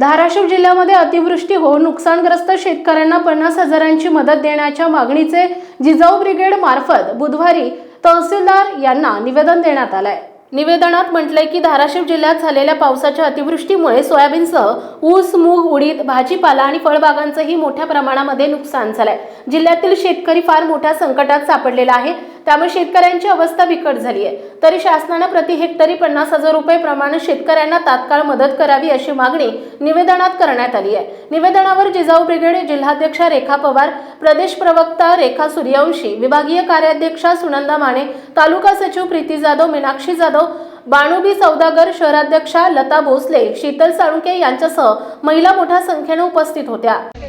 धाराशिव जिल्ह्यामध्ये अतिवृष्टी होऊन नुकसानग्रस्त शेतकऱ्यांना पन्नास हजारांची मदत देण्याच्या मागणीचे जिजाऊ ब्रिगेड मार्फत बुधवारी तहसीलदार यांना निवेदन देण्यात आलंय. निवेदनात म्हटलंय की धाराशिव जिल्ह्यात झालेल्या पावसाच्या अतिवृष्टीमुळे सोयाबीनसह ऊस मूग उडीद भाजीपाला आणि फळबागांचंही मोठ्या प्रमाणामध्ये नुकसान झालंय. जिल्ह्यातील शेतकरी फार मोठ्या संकटात सापडलेला आहे. त्यामुळे शेतकऱ्यांची अवस्था बिकट झाली आहे. तरी शासनानं प्रति हेक्टरी पन्नास हजार रुपये प्रमाणे शेतकऱ्यांना तात्काळ मदत करावी अशी मागणी निवेदनात करण्यात आली आहे. निवेदनावर जिजाऊ ब्रिगेड जिल्हाध्यक्षा रेखा पवार प्रदेश प्रवक्ता रेखा सूर्यवंशी विभागीय कार्याध्यक्षा सुनंदा माने तालुका सचिव प्रीती जाधव मीनाक्षी जाधव बाणुबी सौदागर शहराध्यक्षा लता भोसले शीतल साळुंके यांच्यासह महिला मोठ्या संख्येने उपस्थित होत्या जय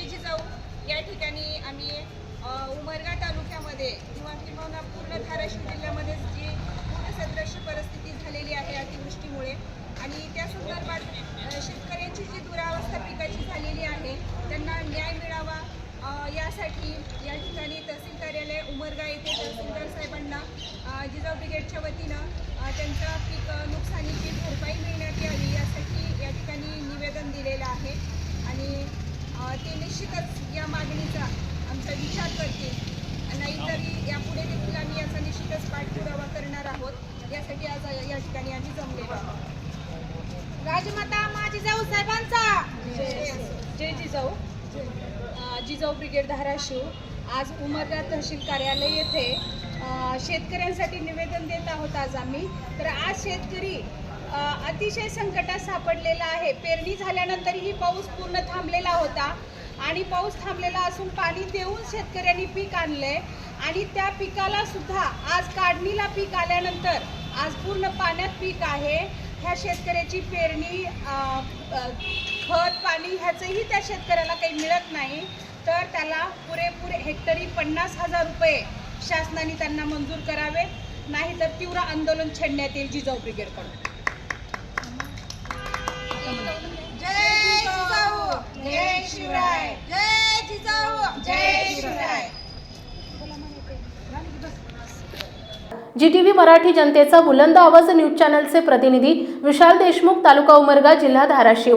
जिजाऊ या ठिकाणी आम्ही अ, उमरगा जिल्ह्यामध्ये किंवा किंवा पूर्ण धाराशिव जिल्ह्यामध्ये जी पूरसदृश्य परिस्थिती झालेली आहे अतिवृष्टीमुळे. आणि त्या संदर्भात शेतकऱ्यांची जी दुरावस्था पिकाची झालेली आहे त्यांना न्याय मिळावा यासाठी या ठिकाणी तहसील कार्यालय उमरगा येथे तहसीलदार साहेबांना जिजाऊ ब्रिगेडच्या वतीनं त्यांच्या पीक नुकसानीची भरपाई मिळण्यात यावी यासाठी या ठिकाणी निवेदन दिलेलं आहे. आणि ते निश्चितच या मागणीचा आमचा विचार करतील नाहीतरी यापुढे देखील आम्ही याचा निश्चितच पाठपुरावा करणार आहोत यासाठी आज या ठिकाणी आम्ही जमलेलो माता माझी जाऊ साहेबांचा. जय जिजाऊ. जिजाऊ ब्रिगेड धाराशिव. आज उमरगा तहसील कार्यालय येथे शेतकऱ्यांसाठी निवेदन देत आहोत आज आम्ही. तर आज शेतकरी अतिशय संकटात सापडलेला आहे. पेरणी झाल्यानंतरही पाऊस पूर्ण थांबलेला होता आणि पाऊस थांबलेला असून पाणी देऊन शेतकऱ्यांनी पीक आणलंय. आणि त्या पिकाला सुद्धा आज काढणीला पीक आल्यानंतर आज पूर्ण पाण्यात पीक आहे. ह्या शेतकऱ्याची पेरणी खत पाणी ह्याचंही त्या शेतकऱ्याला काही मिळत नाही. तर त्याला पुरेपूर हेक्टरी पन्नास हजार रुपये शासनाने त्यांना मंजूर करावे. नाही तर तीव्र आंदोलन छेडण्यात येईल जिजाऊ ब्रिगेडकडून जय जिजाऊ जय शिवराय जय जिजाऊ जय Shivray G T V Marathi जनतेचा बुलंद आवाज न्यूज चॅनलचे प्रतिनिधी विशाल देशमुख तालुका उमरगा जिल्हा धाराशिव.